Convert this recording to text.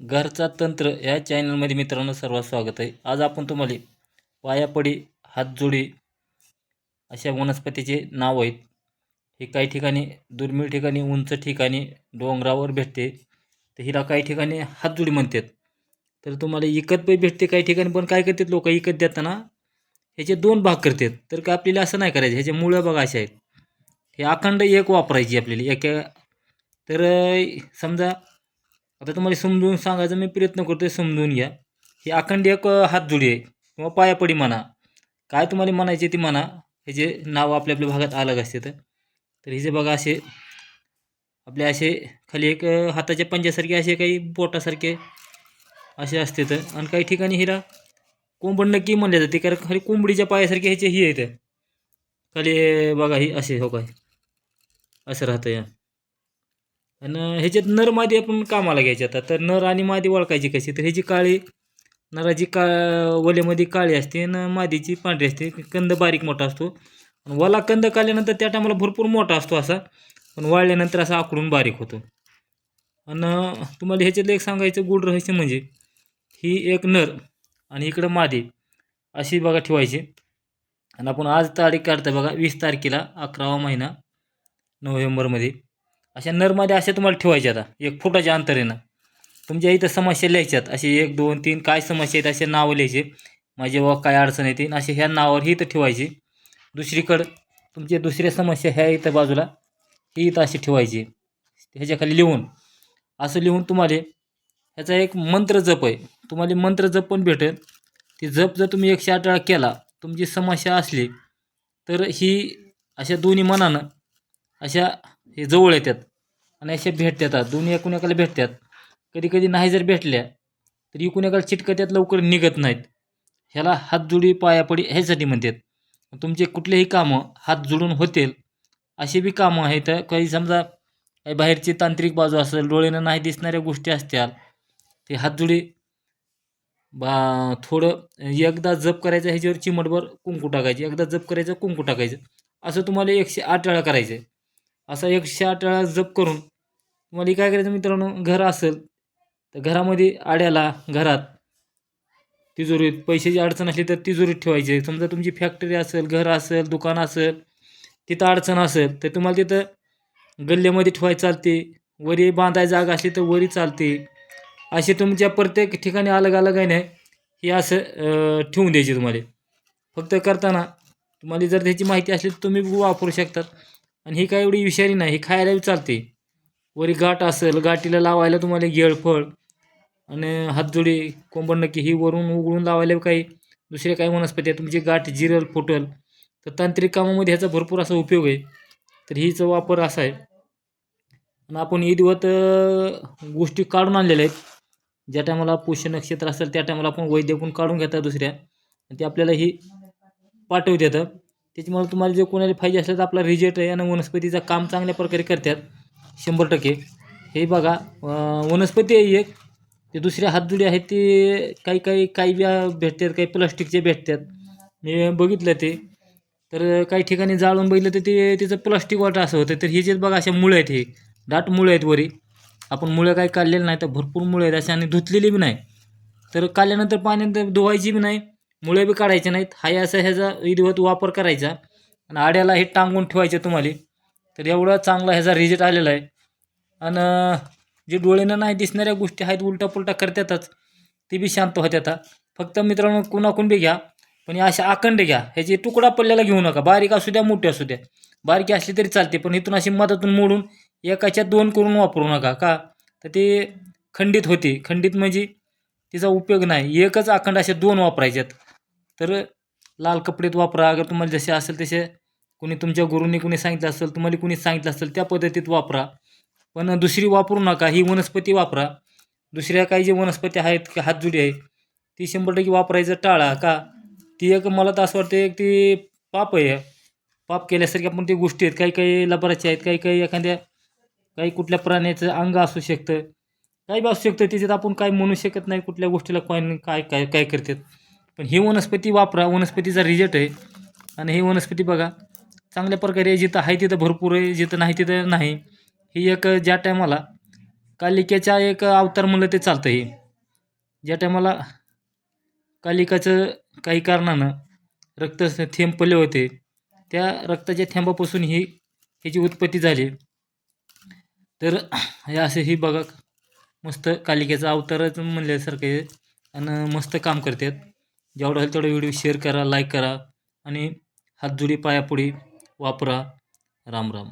घरचा तंत्र या चॅनलमध्ये मित्रांनो सर्वात स्वागत आहे. आज आपण तुम्हाला पायापडी हातजोडी अशा वनस्पतीचे नाव आहेत. हे काही ठिकाणी दुर्मिळ ठिकाणी उंच ठिकाणी डोंगरावर भेटते. तर हिला काही ठिकाणी हातजोडी म्हणतात. तर तुम्हाला इकत पण भेटते काही ठिकाणी पण काय करतात लोक इकत देताना ह्याचे दोन भाग करतात. तर का आपल्याला असं नाही करायचं ह्याचे मुळं बघा असे आहेत. हे अखंड एक वापरायची आपल्याला एका तर समजा आता तुम्हाला समजून सांगायचा मी प्रयत्न करतोय समजून घ्या. ही अखंड एक हातजुडी हातजोडी आहे. किंवा पायापडी म्हणा. काय तुम्हाला म्हणायचे ती म्हणा. ह्याचे नाव आपल्या आपल्या भागात अलग असते तर. हे जे बघा असे आपले असे खाली एक हाताच्या पंजासारखे असे काही बोटासारखे असे असते तर. आणि काही ठिकाणी हिला कोंबड नक्की म्हणले जाते. कारण खाली कोंबडीच्या पायासारखे ह्याचे ही आहेत. खाली बघा ही असे हो काय. असं राहतं या. आणि ह्याच्यात नर मादी आपण कामाला घ्यायचे आता. तर नर आणि मादी ओळखायची कशी? तर ह्याची काळी नराची का ओल्यामध्ये काळी असते आणि मादीची पांढरी असते. कंद बारीक मोठा असतो. आणि वला कंद काढल्यानंतर त्या टायमाला भरपूर मोठा असतो असा. पण वाळल्यानंतर असा आकडून बारीक होतो. आणि तुम्हाला ह्याच्यातलं एक सांगायचं गुढ रहस्य म्हणजे ही एक नर आणि इकडं मादी अशी बघा ठेवायची. आणि आपण आज तारीख काढता बघा वीस तारखेला अकरावा महिना नोव्हेंबरमध्ये. अशा नरमध्ये अशा तुम्हाला ठेवायच्या आता एक फुटाच्या अंतरेनं. तुमच्या इथं समस्या लिहायच्यात असे एक दोन तीन काय समस्या आहेत असे नावं लिहायचे. माझे व काय अडचण येते असे ह्या नावावर ही इथं ठेवायची. दुसरीकडं तुमच्या दुसऱ्या समस्या ह्या इथं बाजूला ही इथं अशी ठेवायची. ह्याच्याखाली लिहून. असं लिहून तुम्हाला ह्याचा एक मंत्र जप आहे. तुम्हाला मंत्र जप पण भेटेल. ती जप जर तुम्ही एकशे आठ वेळा केला तुमची समस्या असली तर ही अशा दोन्ही मनानं अशा हे जवळ येतात. आणि अशा भेटतात. दोन्ही एकूण एकाला भेटतात. कधी कधी नाही जर भेटल्या तर एकूण एकाला चिटकत्यात लवकर निघत नाहीत. ह्याला हातजोडी पायापडी ह्यासाठी म्हणतात. तुमचे कुठलेही कामं हात जोडून होतील असे बी कामं आहेत. काही समजा काही बाहेरची तांत्रिक बाजू असेल डोळ्यानं नाही दिसणाऱ्या गोष्टी असतील ते हातजोडी बा थोडं एकदा जप करायचं ह्याच्यावर चिमटभर कुंकू टाकायचे. एकदा जप करायचं कुंकू टाकायचं. असं तुम्हाला एकशे आठ वेळा करायचं आहे असा एकशे आठ वेळा जप करून तुम्हाला काय करायचं मित्रांनो घर असेल तर घरामध्ये आड्याला घरात तिजोरीत पैशाची अडचण असली तर तिजोरीत ठेवायची. समजा तुमची फॅक्टरी असेल घर असेल दुकान असेल तिथं अडचण असेल तर तुम्हाला तिथं गल्ल्यामध्ये ठेवाय चालते. वरी बांधाय जागा असली तर वरी चालते. असे तुमच्या प्रत्येक ठिकाणी अलग अलग आहे नाही हे असं ठेवून द्यायचे तुम्हाला. फक्त करताना तुम्हाला जर त्याची माहिती असली तर तुम्ही वापरू शकतात. आणि ही काय एवढी विषारी नाही ही खायलाही चालते. वरी गाठ असेल गाठीला लावायला तुम्हाला गेळफळ आणि हातजोडी कोंबड नक्की ही वरून उघडून लावायला काही दुसरे काही वनस्पती आहे तुमची गाठ जिरल फुटल तर तांत्रिक कामामध्ये ह्याचा भरपूर असा उपयोग आहे. तर हीचा वापर असा आहे. आणि आपण ईदवत गोष्टी काढून आणलेल्या आहेत. ज्या टायमाला पुष्य नक्षत्र असेल त्या टायमाला आपण वैद्यकून काढून घेतात दुसऱ्या. आणि ते आपल्याला ही पाठवू देतं त्याच्यामुळे तुम्हाला जे कोणाला पाहिजे असेल तर आपला रिजेट आहे आणि वनस्पतीचं काम चांगल्या प्रकारे करतात शंभर टक्के. हे बघा वनस्पती आहे एक. ते दुसऱ्या हातजुडी आहेत ते काही काही काही बी भेटतात काही प्लास्टिकचे भेटतात. मी बघितलं ते. तर काही ठिकाणी जाळून बघितलं तर ते तिचं प्लास्टिक वाटर असं होतं. तर हे जे बघा अशा मुळं आहेत हे. दाट मुळं आहेत वरी. आपण मुळं काही काढलेलं नाही तर भरपूर मुळं आहेत असे. आणि धुतलेली बी नाही. तर काढल्यानंतर पाण्यात धुवायची बी नाही. मुळे बी काढायचे नाहीत. हाय असं ह्याचा विधिवत वापर करायचा. आणि आड्याला हे टांगून ठेवायचे तुम्हाला. तर एवढा चांगला ह्याचा रिझल्ट आलेला आहे. आणि जे डोळ्यानं नाही दिसणाऱ्या गोष्टी आहेत उलटा पुलटा करतातच. ते बी शांत होत्यात फक्त मित्रांनो कुणाकून बी घ्या. पण अशा अखंड घ्या. ह्याचे तुकडा पडलेला घेऊ नका. बारीक असू द्या मोठे असू द्या. बारकी असली तरी चालते पण इथून अशी मधातून मोडून एकाच्या दोन करून वापरू नका का? तर ते खंडित होते. खंडित म्हणजे तिचा उपयोग नाही. एकच अखंड असे दोन वापरायच्यात. तर लाल कपडेत वापरा. अगर तुम्हाला जसे असेल तसे कुणी तुमच्या गुरुंनी कुणी सांगितलं असेल तुम्हाला कुणी सांगितलं असेल त्या पद्धतीत वापरा. पण दुसरी वापरू नका ही वनस्पती वापरा. दुसऱ्या काही जे वनस्पती आहेत की हातजुडी आहे ती शंभर टक्के वापरायचं टाळा. का? ती एक मला तर असं वाटतं एक ती पाप आहे. पाप केल्यासारखी आपण ती गोष्टी आहेत. काही काही लबराचे आहेत काही काही एखाद्या काही कुठल्या प्राण्याचं अंग असू शकतं. काही बी असू शकतं त्याच्यात आपण काय म्हणू शकत नाही कुठल्या गोष्टीला काय काय काय काय करतात. पण ही वनस्पती वापरा वनस्पतीचा रिझल्ट आहे. आणि ही वनस्पती बघा चांगल्या प्रकारे जिथं आहे तिथं भरपूर आहे जिथं नाही तिथं नाही. ही एक ज्या टायमाला कालिकेचा एक अवतार म्हणलं ते चालतं हे. ज्या टायमाला कालिकाचं काही कारणानं रक्त थेंब पडले होते त्या रक्ताच्या थेंबापासून ही ह्याची उत्पत्ती झाली. तर हे असे ही बघा मस्त कालिकेचा अवतारच म्हणल्यासारखं आहे. आणि मस्त काम करतात. जेवढं होईल तेवढा व्हिडिओ शेअर करा लाईक करा आणि हातजोडी पायापुढी वापरा. राम राम.